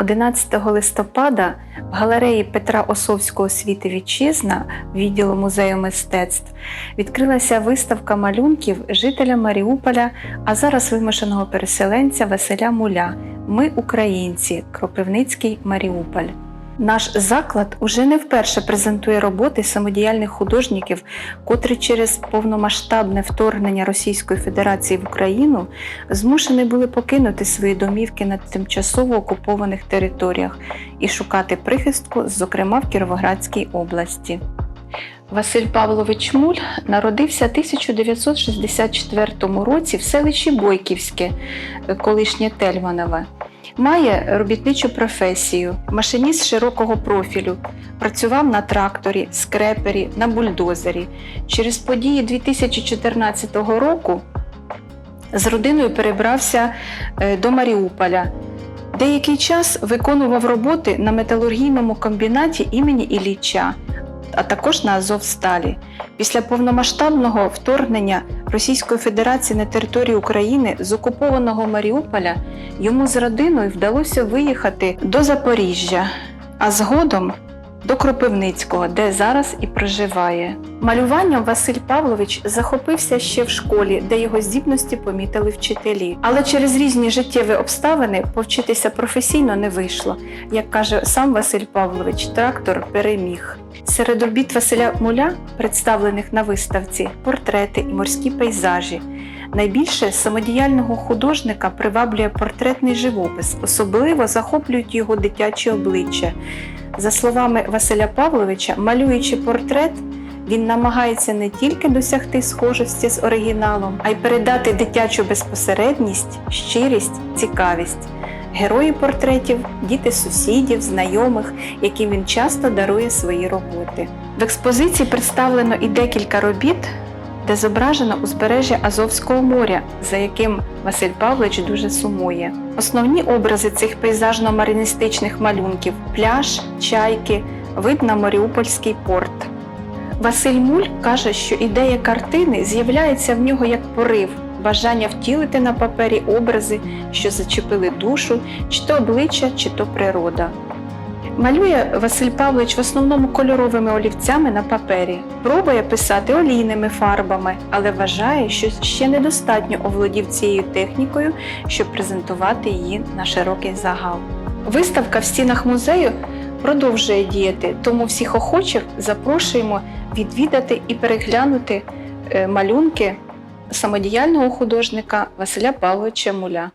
11 листопада в галереї Петра Осовського світи Вітчизна відділу музею мистецтв відкрилася виставка малюнків жителя Маріуполя, а зараз вимушеного переселенця Василя Муля. Ми українці, Кропивницький Маріуполь. Наш заклад уже не вперше презентує роботи самодіяльних художників, котрі через повномасштабне вторгнення Російської Федерації в Україну змушені були покинути свої домівки на тимчасово окупованих територіях і шукати прихистку, зокрема в Кіровоградській області. Василь Павлович Муль народився 1964 році в селищі Бойківське, колишнє Тельманове. Має робітничу професію, машиніст широкого профілю. Працював на тракторі, скрепері, на бульдозері. Через події 2014 року з родиною перебрався е, до Маріуполя. Деякий час виконував роботи на металургійному комбінаті імені Ілліча, а також на Азовсталі. Після повномасштабного вторгнення Російської Федерації на територію України з окупованого Маріуполя йому з родиною вдалося виїхати до Запоріжжя, а згодом до Кропивницького, де зараз і проживає. Малюванням Василь Павлович захопився ще в школі, де його здібності помітили вчителі. Але через різні життєві обставини повчитися професійно не вийшло. Як каже сам Василь Павлович, трактор переміг. Серед робіт Василя Муля, представлених на виставці, портрети і морські пейзажі. Найбільше самодіяльного художника приваблює портретний живопис, особливо захоплюють його дитячі обличчя. За словами Василя Павловича, малюючи портрет, він намагається не тільки досягти схожості з оригіналом, а й передати дитячу безпосередність, щирість, цікавість. Герої портретів діти сусідів, знайомих, яким він часто дарує свої роботи. В експозиції представлено і декілька робіт, де зображено узбережжя Азовського моря, за яким Василь Павлович дуже сумує. Основні образи цих пейзажно-мариністичних малюнків пляж, чайки, вид на Маріупольський порт. Василь Муль каже, що ідея картини з'являється в нього як порив, бажання втілити на папері образи, що зачепили душу, чи то обличчя, чи то природа. Малює Василь Павлович в основному кольоровими олівцями на папері. Пробує писати олійними фарбами, але вважає, що ще недостатньо оволодів цією технікою, щоб презентувати її на широкий загал. Виставка в стінах музею продовжує діяти, тому всіх охочих запрошуємо відвідати і переглянути е, малюнки самодіяльного художника Василя Павловича Муля.